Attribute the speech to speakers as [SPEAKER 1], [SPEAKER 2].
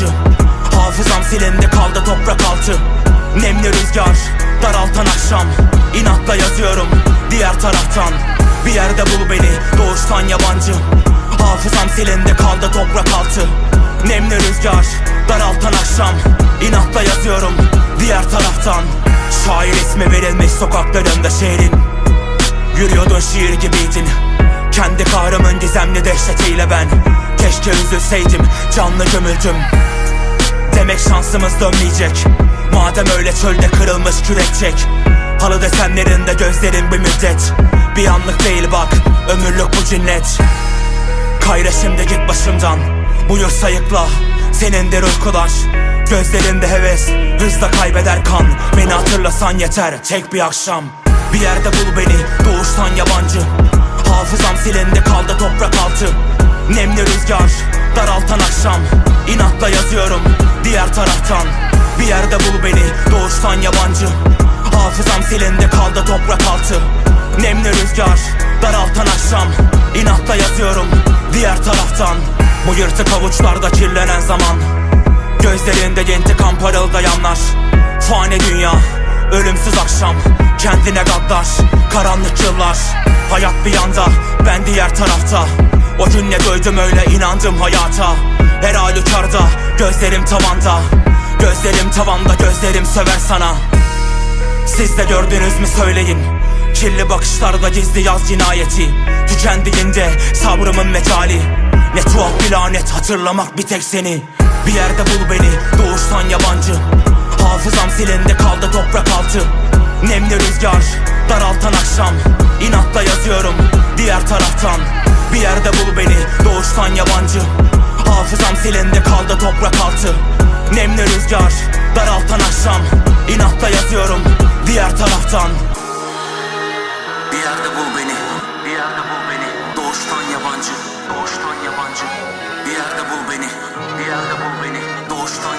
[SPEAKER 1] Yabancı Hafızam silindi kaldı toprak altı. Nemli rüzgar Daraltan akşam. İnatla yazıyorum Diğer taraftan. Bir yerde bul beni Doğuştan yabancı. Hafızam silindi kaldı toprak altı. Nemli rüzgar Daraltan akşam. İnatla yazıyorum Diğer taraftan. Şair ismi verilmiş sokaklarında şehrin. Yürüyordun şiir gibiydin Kendi kahrımın gizemli dehşetiyle ben Keşke üzülseydim canlı gömüldüm. Demek şansımız dönmeyecek. Madem öyle çölde kırılmış kürek çek. Halı desenlerinde gözlerin bir müddet. Bir anlık değil bak ömürlük bu cinnet. Kayra şimdi git başımdan. Buyur sayıkla Senindir uykular Gözlerinde heves Hızla kaybeder kan. Beni hatırlasan yeter Tek bir akşam. Bir yerde bul beni Doğuştan yabancı. Hafızam silindi kaldı toprak altı Nemli rüzgar Daraltan akşam. İnatla yazıyorum Diğer taraftan. Bir yerde bul beni Doğuştan yabancı. Hafızam silindi kaldı toprak altı. Nemli rüzgar Daraltan akşam. İnatla yazıyorum Diğer taraftan. Bu yırtık avuçlarda kirlenen zaman. Gözlerinde intikam parıldayanlar. Fani dünya Ölümsüz akşam. Kendine gaddar Karanlık yıllar. Hayat bir yanda Ben diğer tarafta O gün ne duydum öyle inandım hayata. Her halükarda Gözlerim tavanda. Gözlerim tavanda Gözlerim söver sana. Siz de gördünüz mü söyleyin. Kirli bakışlarda gizli yaz cinayeti. Tükendiğinde sabrımın mecali Ne tuhaf bir lanet hatırlamak bir tek seni. Bir yerde bul beni doğuştan yabancı. Hafızam silindi kaldı toprak altı. Nemli rüzgar daraltan akşam. İnatla yazıyorum diğer taraftan Bir yerde bul beni doğuştan yabancı. Hafızam silindi kaldı toprak altı Nemli rüzgar daraltan akşam. İnatla yazıyorum diğer taraftan. Bir yerde bul beni Bir yerde bul beni. Doğuştan yabancı Doğuştan yabancı. Bir yerde bul beni Bir yerde bul beni. Doğuştan